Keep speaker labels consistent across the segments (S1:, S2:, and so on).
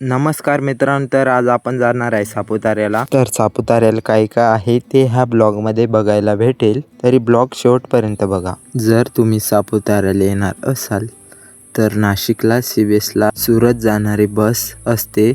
S1: नमस्कार मित्रांनो तर आज आपण जाणार आहे सापुताऱ्याला. तर सापुताऱ्याला काय काय आहे ते ह्या ब्लॉगमध्ये बघायला भेटेल. तरी ब्लॉग शेवटपर्यंत बघा. जर तुम्ही सापुताऱ्याला येणार असाल तर नाशिकला सिवेसला सुरत जाणारी बस असते.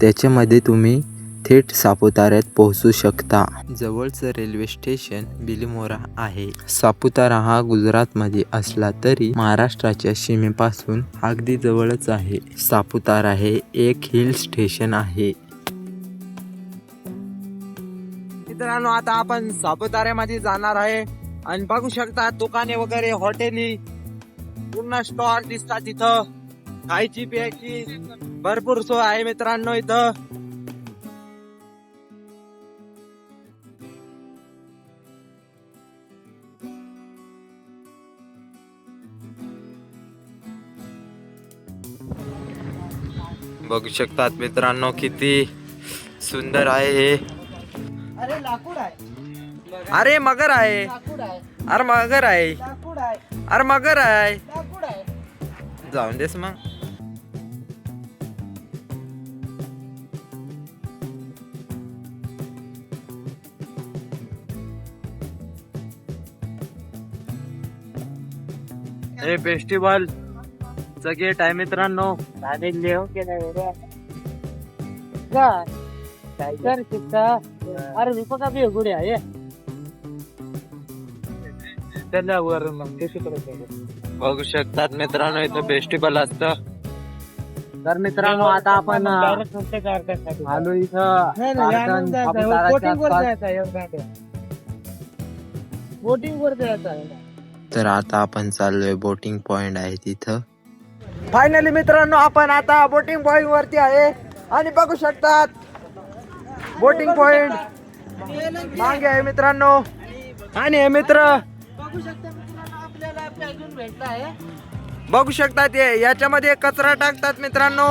S1: त्याच्यामध्ये तुम्ही थेट सापुताऱ्यात पोहोचू शकता. जवळचं रेल्वे स्टेशन बिलिमोरा आहे. सापुतारा हा गुजरातमध्ये असला तरी महाराष्ट्राच्या सीमेपासून अगदी जवळच आहे. सापुतारा हे एक हिल स्टेशन आहे.
S2: मित्रांनो आता आपण सापुताऱ्यामध्ये जाणार आहे. आणि बघू शकता दुकाने वगैरे हॉटेली पूर्ण स्टॉल दिसतात तिथं खायची प्यायची भरपूर सोय आहे मित्रांनो इथं.
S1: बघू शकतात मित्रांनो किती सुंदर आहे हे.
S2: अरे लाकूड आहे.
S1: अरे मगर आहे. अरे मगर आहे. अरे मगर आहे. जाऊन देस मग.
S2: हे फेस्टिवल गेट आहे मित्रांनो. अरे आहे? त्याच्यावर मग ते
S1: बघू शकतात मित्रांनो इथं फेस्टिवल असतं.
S2: तर मित्रांनो आता आपण आलो इथं.
S1: तर आता आपण चाललोय बोटिंग पॉइंट आहे तिथं.
S2: फायनली मित्रांनो आपण आता बोटिंग पॉइंट वरती आहे. आणि बघू शकतात बोटिंग पॉइंट मागे आहे मित्रांनो. आणि हे मित्र बघू शकतात हे याच्यामध्ये कचरा टाकतात मित्रांनो.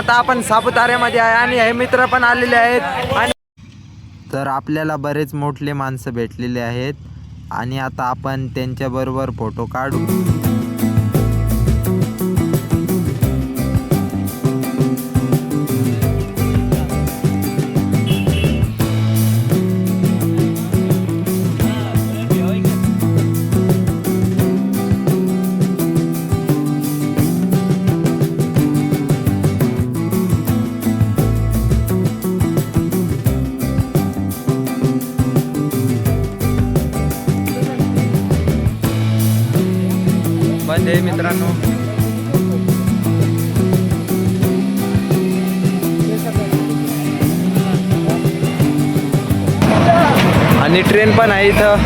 S2: आता आपण सापुताऱ्यामध्ये आहे आणि हे मित्र पण आलेले आहेत. आणि
S1: तर आपल्याला बरेच मोठले माणसं भेटलेले आहेत. आणि आता आपण त्यांच्याबरोबर फोटो काढू. बंद आहे मित्रांनो. आणि ट्रेन पण आहे इथं.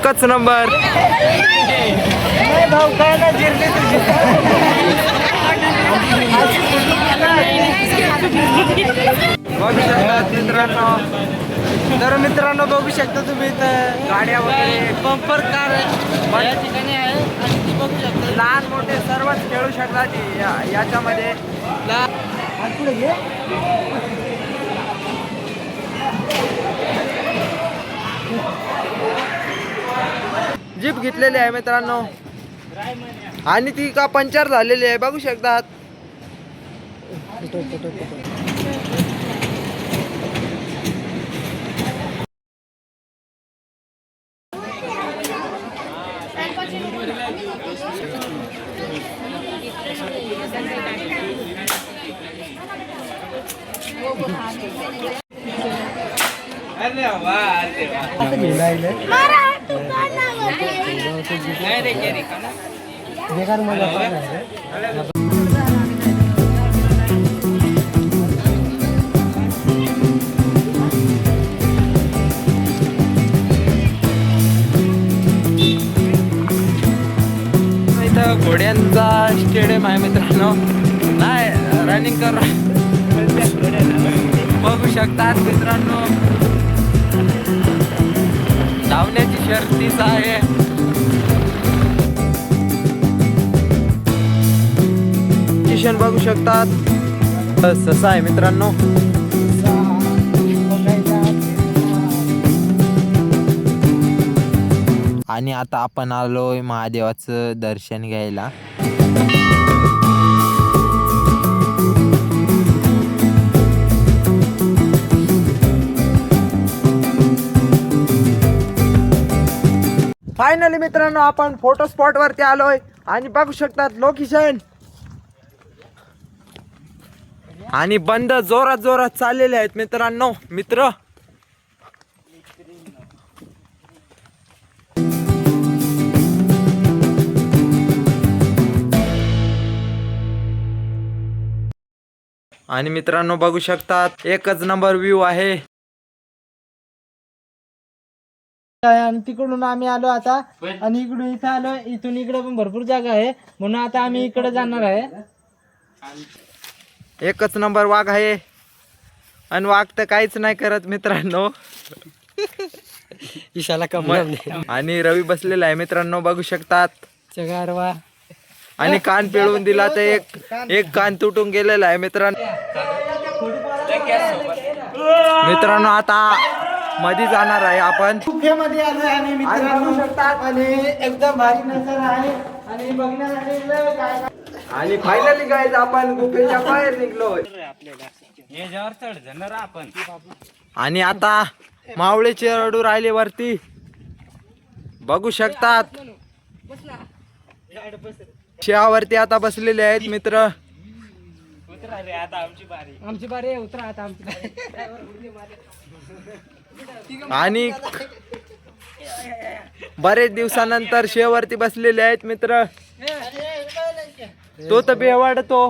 S1: एकच नंबर. बघू शकता मित्रांनो. तर मित्रांनो बघू शकता तुम्ही इथं गाड्या वगैरे बंपर कार या ठिकाणी आहे आणि ती बघू शकता. लहान मोठे सर्वच खेळू शकतात या- याच्यामध्ये जीप घेतलेली आहे मित्रांनो. आणि ती का पंचर झालेली आहे बघू शकतात.
S2: इथं घोड्यांचा स्टेडियम आहे मित्रांनो. नाही रनिंग कर. बघू शकतात मित्रांनो. धावण्याची शर्तीच आहे. किशन बघू शकतात. तसं आहे मित्रांनो. आणि आता आपण आलोय महादेवाचं दर्शन घ्यायला.
S1: फायनली मित्रांनो आपण फोटो स्पॉट वरती आलोय. आणि बघू शकतात लोकेशन आणि बंद जोरात जोरात चाललेले आहेत मित्रांनो. मित्र? आणि मित्रांनो बघू शकतात एकच नंबर व्ह्यू आहे.
S3: आणि तिकडून आम्ही आलो आता. आणि इकडून इथं आलो. इथून इकडे पण भरपूर जागा आहे. म्हणून आता आम्ही इकडे जाणार आहे.
S1: एकच नंबर वाघ आहे. आणि वाघ तर काहीच नाही करत मित्रांनो.
S3: इशाला
S1: म- आणि रवी बसलेला आहे. मित्रांनो बघू शकतात.
S3: चगारवा.
S1: आणि कान पिळवून दिला तर एक एक कान तुटून गेलेला आहे मित्रांनो. मित्रांनो आता मध्ये जाणार आहे आपण.
S3: गुफेमध्ये आलो आणि मित्रांनो आणि एकदम भारी नजर आहे. आणि बघण्यासाठी
S1: आणि फायनली गाईज आपण गुफेच्या बाहेर निघलोय. आणि आता मावळेचे रडू राहिले वरती. बघू शकतात. शेवावरती आता बसलेले आहेत मित्र.
S3: आमची बारी आहे उतरा आता आमची बारी.
S1: आणि बरेच दिवसानंतर शेवरती बसलेले आहेत मित्र. तो तर बेवाडतो.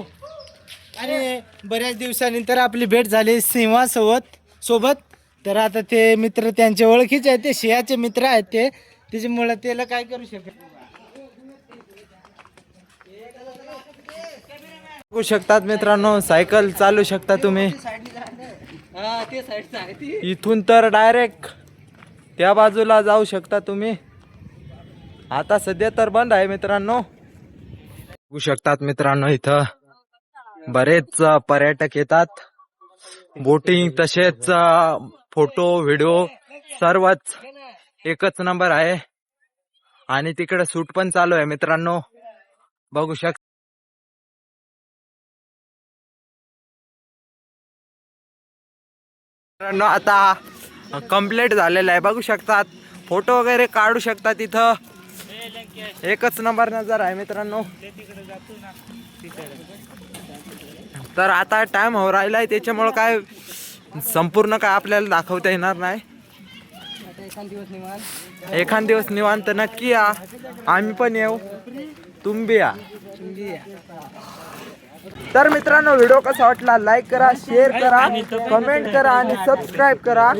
S3: आणि बऱ्याच दिवसानंतर आपली भेट झाली सिंहा सोबत. सोबत तर आता ते मित्र त्यांच्या ओळखीचे आहेत ते सिंहाचे मित्र आहेत ते. त्याच्यामुळे त्याला काय करू शकत
S1: बघू शकतात मित्रांनो सायकल चालू शकता तुम्ही.
S3: ते साईडचं आहे ती.
S1: इथून तर डायरेक्ट त्या बाजूला जाऊ शकता तुम्ही. आता सध्या तर बंद आहे मित्रांनो. बघू शकतात मित्रांनो इथं. बरेच पर्यटक येतात. बोटिंग तसेच फोटो व्हिडिओ सर्वच एकच नंबर आहे. आणि तिकडे सूट पण चालू आहे मित्रांनो. बघू शकता मित्रांनो आता कंप्लीट झालेलं आहे. बघू शकतात फोटो वगैरे काढू शकतात इथं. एकच नंबर नजर आहे मित्रांनो. तर आता टाइम हो आहे त्याच्यामुळं काय संपूर्ण काय आपल्याला दाखवता येणार नाही. एखाद दिवस निवांत नक्की या. आम्ही पण येऊ. तुम्ही या. तर मित्रांनो व्हिडिओ कसा वाटला? लाईक करा शेअर करा कमेंट करा आणि सबस्क्राईब करा.